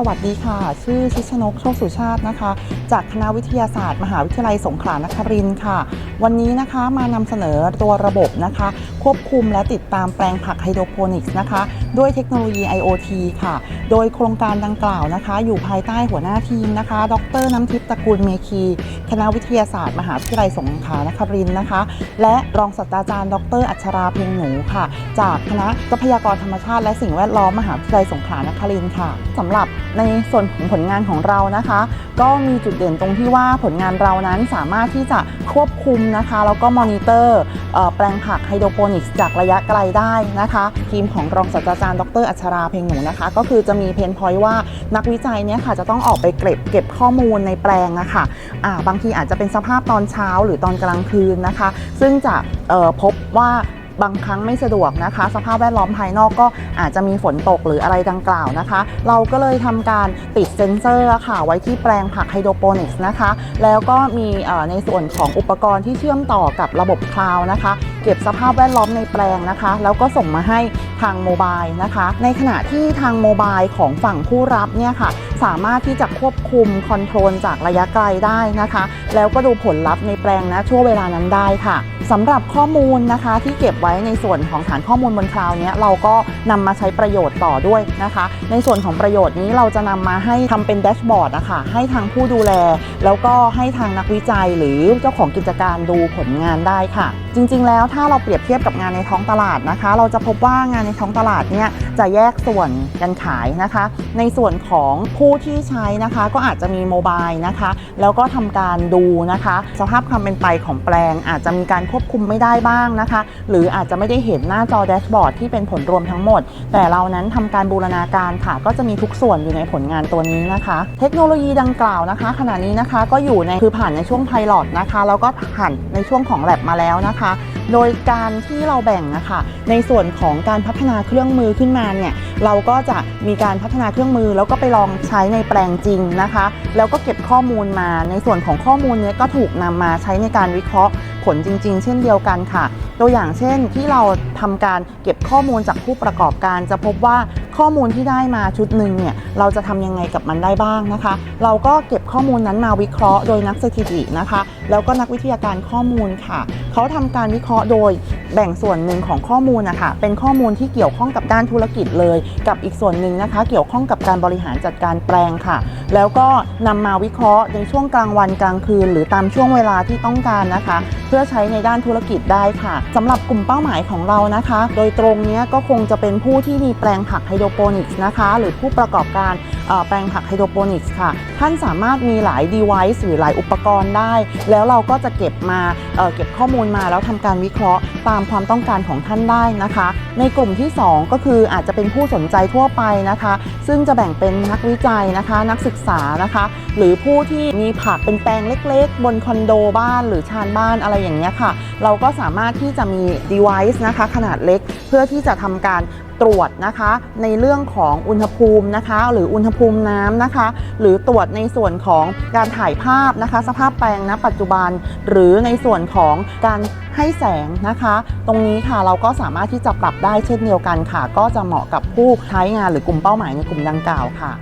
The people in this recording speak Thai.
สวัสดีค่ะ ชื่อชิชนกโชคสุชาตินะคะ จากคณะวิทยาศาสตร์ มหาวิทยาลัยสงขลานครินทร์ค่ะ วันนี้นะคะมานำเสนอตัวระบบนะคะ ควบคุมและติดตามแปลงผักไฮโดรโปนิกส์นะคะ ด้วยเทคโนโลยี IoT ค่ะ โดยโครงการดังกล่าวนะคะ อยู่ภายใต้หัวหน้าทีมนะคะ ดรน้ำทิพย์ตระกูลเมคี คณะวิทยาศาสตร์มหาวิทยาลัยสงขลานครินทร์นะคะ และรองศาสตราจารย์ ดร อัชราเพ็งหนูค่ะ จากคณะทรัพยากรธรรมชาติ และสิ่งแวดล้อมมหาวิทยาลัยสงขลานครินทร์ค่ะสำหรับในส่วนของผลงานของเรานะคะ ก็มีจุดเด่นตรงที่ว่าผลงานเรานั้นสามารถที่จะควบคุมนะคะแล้วก็มอนิเตอร์แปลงผักไฮโดรโปนิกส์จากระยะไกลได้นะคะ ทีมของรองศาสตราจารย์ดร อัชราเพ็งหนูนะคะ ก็คือจะมีเพนพอยต์ว่านักวิจัยเนี่ยค่ะจะต้องออกไปเก็บเก็บข้อมูลในแปลงนะคะอ่าบางทีอาจจะเป็นสภาพตอนเช้าหรือตอนกลางคืนนะคะ ซึ่งจะพบว่าบางครั้งไม่สะดวกนะคะ สภาพแวดล้อมภายนอกก็อาจจะมีฝนตกหรืออะไรดังกล่าวนะคะ เราก็เลยทำการติดเซ็นเซอร์ค่ะ ไว้ที่แปลงผักไฮโดรโปนิกส์นะคะ แล้วก็มีในส่วนของอุปกรณ์ที่เชื่อมต่อกับระบบคลาวนะคะ เก็บสภาพแวดล้อมในแปลงนะคะ แล้วก็ส่งมาให้ทางโมบายนะคะ ในขณะที่ทางโมบายของฝั่งผู้รับเนี่ยค่ะสามารถที่จะควบคุมคอนโทรลจากระยะไกลได้นะคะ แล้วก็ดูผลลัพธ์ในแปลงนะช่วงเวลานั้นได้ค่ะสำหรับข้อมูลนะคะที่เก็บไว้ในส่วนของฐานข้อมูลบนคลาวเนี้ยเราก็นำมาใช้ประโยชน์ต่อด้วยนะคะ ในส่วนของประโยชน์นี้เราจะนำมาให้ทำเป็นแดชบอร์ดนะคะให้ทางผู้ดูแล แล้วก็ให้ทางนักวิจัยหรือเจ้าของกิจการดูผลงานได้ค่ะ จริงๆแล้วถ้าเราเปรียบเทียบกับงานในท้องตลาดนะคะ เราจะพบว่างานในท้องตลาดเนี่ยจะแยกส่วนกันขายนะคะ ในส่วนของผู้ที่ใช้นะคะ ก็อาจจะมีโมบายนะคะ แล้วก็ทำการดูนะคะ สภาพความเป็นไปของแปลง อาจจะมีการควบคุมไม่ได้บ้างนะคะ หรืออาจจะไม่ได้เห็นหน้าจอแดชบอร์ดที่เป็นผลรวมทั้งหมด แต่เรานั้นทำการบูรณาการค่ะ ก็จะมีทุกส่วนอยู่ในผลงานตัวนี้นะคะ เทคโนโลยีดังกล่าวนะคะ ขณะนี้นะคะก็อยู่ในคือผ่านในช่วงไพลอตนะคะแล้วก็ผ่านในช่วงของแลบมาแล้วนะคะ โดยการที่เราแบ่งนะคะในส่วนของการพัฒนาเครื่องมือขึ้นมาเนี่ยเราก็จะมีการพัฒนาเครื่องมือ แล้วก็ไปลองใช้ในแปลงจริงนะคะ แล้วก็เก็บข้อมูลมาในส่วนของข้อมูลเนี้ยก็ถูกนำมาใช้ในการวิเคราะห์ผลจริง ๆ เช่นเดียวกันค่ะ ตัวอย่างเช่นที่เราทำการเก็บข้อมูลจากผู้ประกอบการ จะพบว่าข้อมูลที่ได้มาชุดหนึ่งเนี่ยเราจะทำยังไงกับมันได้บ้างนะคะ เราก็เก็บข้อมูลนั้นมาวิเคราะห์โดยนักสถิตินะคะ แล้วก็นักวิทยาการข้อมูลค่ะ เขาทำการวิเคราะห์โดย แบ่งส่วนหนึ่งของข้อมูลนะคะเป็นข้อมูลที่เกี่ยวข้องกับด้านธุรกิจเลย กับอีกส่วนหนึ่งนะคะ เกี่ยวข้องกับการบริหารจัดการแปลงค่ะ แล้วก็นำมาวิเคราะห์ในช่วงกลางวันกลางคืน หรือตามช่วงเวลาที่ต้องการนะคะ เพื่อใช้ในด้านธุรกิจได้ค่ะสำหรับกลุ่มเป้าหมายของเรานะคะ โดยตรงเนี้ยก็คงจะเป็นผู้ที่มีแปลงผักไฮโดรโปนิกส์นะคะ หรือผู้ประกอบการแปลงผักไฮโดรโปนิกส์ค่ะ ท่านสามารถมีหลาย device หรือหลายอุปกรณ์ได้ แล้วเราก็จะเก็บมาเเก็บข้อมูลมาแล้วทำการวิเคราะห์ตามความต้องการของท่านได้นะคะ ในกลุ่มที่ 2 ก็คืออาจจะเป็นผู้สนใจทั่วไปนะคะ ซึ่งจะแบ่งเป็นนักวิจัยนะคะ นักศึกษานะคะ หรือผู้ที่มีผักเป็นแปลงเล็กๆ บนคอนโดบ้านหรือชานบ้านอะไรอย่างเงี้ยค่ะ เราก็สามารถที่จะมี device นะคะ ขนาดเล็กเพื่อที่จะทำการ ตรวจนะคะ ในเรื่องของอุณหภูมินะคะ หรืออุณหภูมิน้ำนะคะ หรือตรวจในส่วนของการถ่ายภาพนะคะ สภาพแปลงณปัจจุบัน หรือในส่วนของการให้แสงนะคะ ตรงนี้ค่ะเราก็สามารถที่จะปรับได้เช่นเดียวกันค่ะ ก็จะเหมาะกับผู้ใช้งานหรือกลุ่มเป้าหมายในกลุ่มดังกล่าวค่ะ